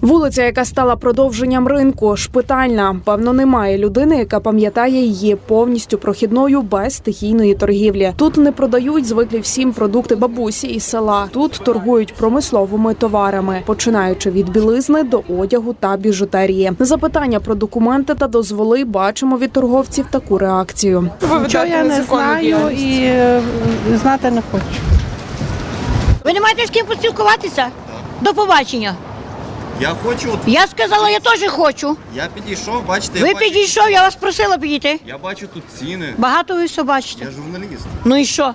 Вулиця, яка стала продовженням ринку, шпитальна. Певно, немає людини, яка пам'ятає її повністю прохідною без стихійної торгівлі. Тут не продають звиклі всім продукти бабусі із села. Тут торгують промисловими товарами, починаючи від білизни до одягу та біжутерії. На запитання про документи та дозволи бачимо від торговців таку реакцію. Нічого я не знаю і е, знати не хочу. Ви не маєте з ким поспілкуватися? До побачення. Я хочу, Я сказала, я теж хочу. я підійшов, бачите, Ви я, бачу, підійшов, я вас просила підійти. я бачу тут ціни. Багато ви все бачите. Я журналіст. Ну і що?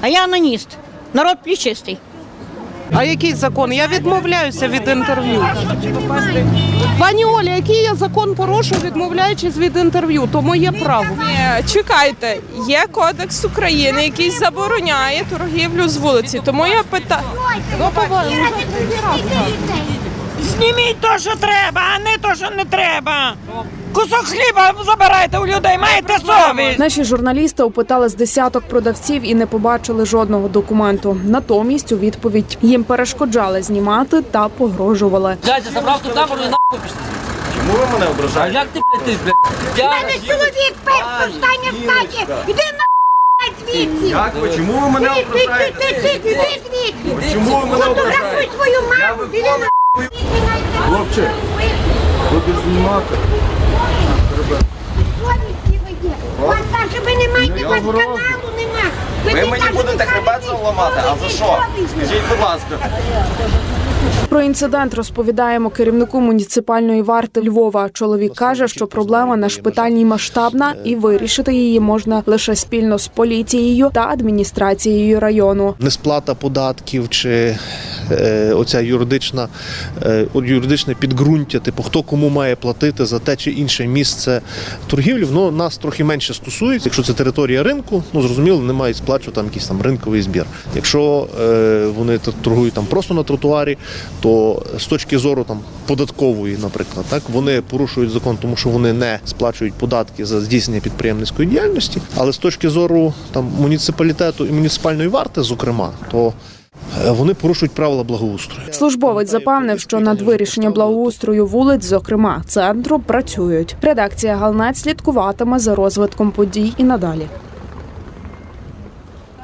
А я аноніст. Народ плічистий. А який закон? Я відмовляюся від інтерв'ю. Пані Оля, який я закон порушу, відмовляючись від інтерв'ю, то моє право. Ні, чекайте, є кодекс України, який забороняє торгівлю з вулиці. Тому я питаю. Зніміть то, що треба, а не то, що не треба. Кусок хліба забирайте у людей, маєте совість. Наші журналісти опитали з десяток продавців і не побачили жодного документу. Натомість у відповідь їм перешкоджали знімати та погрожували. Дядя, забрав ту камеру і нахуй пішли. Чому ви мене А ображаєте? як ти, блядь, ти, блядь? Я... чоловік перший встане в хаті. Іди на звідси. Як ви? Чому ви мене ображаєте? іди звідси. Чому ви мене ображаєте? Фотографуй свою маму, іди на Хлопче, будеш знімати. совісті ви є. У вас вас каналу мені будете хребет заламати, а за що? Скажіть, будь ласка. Про інцидент розповідаємо керівнику муніципальної варти Львова. Чоловік каже, що проблема на шпитальній масштабна, і вирішити її можна лише спільно з поліцією та адміністрацією району. несплата податків чи оця юридична, е, юридичне підґрунтя, типу хто кому має платити за те чи інше місце торгівлі, воно нас трохи менше стосується. Якщо це територія ринку, ну зрозуміло, не мають сплачувати там якийсь там ринковий збір. Якщо е, вони торгують там просто на тротуарі, то з точки зору там податкової, наприклад, так вони порушують закон, тому що вони не сплачують податки за здійснення підприємницької діяльності. Але з точки зору там муніципалітету і муніципальної варти, зокрема, то е, вони порушують правила благоустрою. Службовець запевнив, що над вирішенням благоустрою вулиць, зокрема центру, працюють. Редакція Галнець слідкуватиме за розвитком подій і надалі.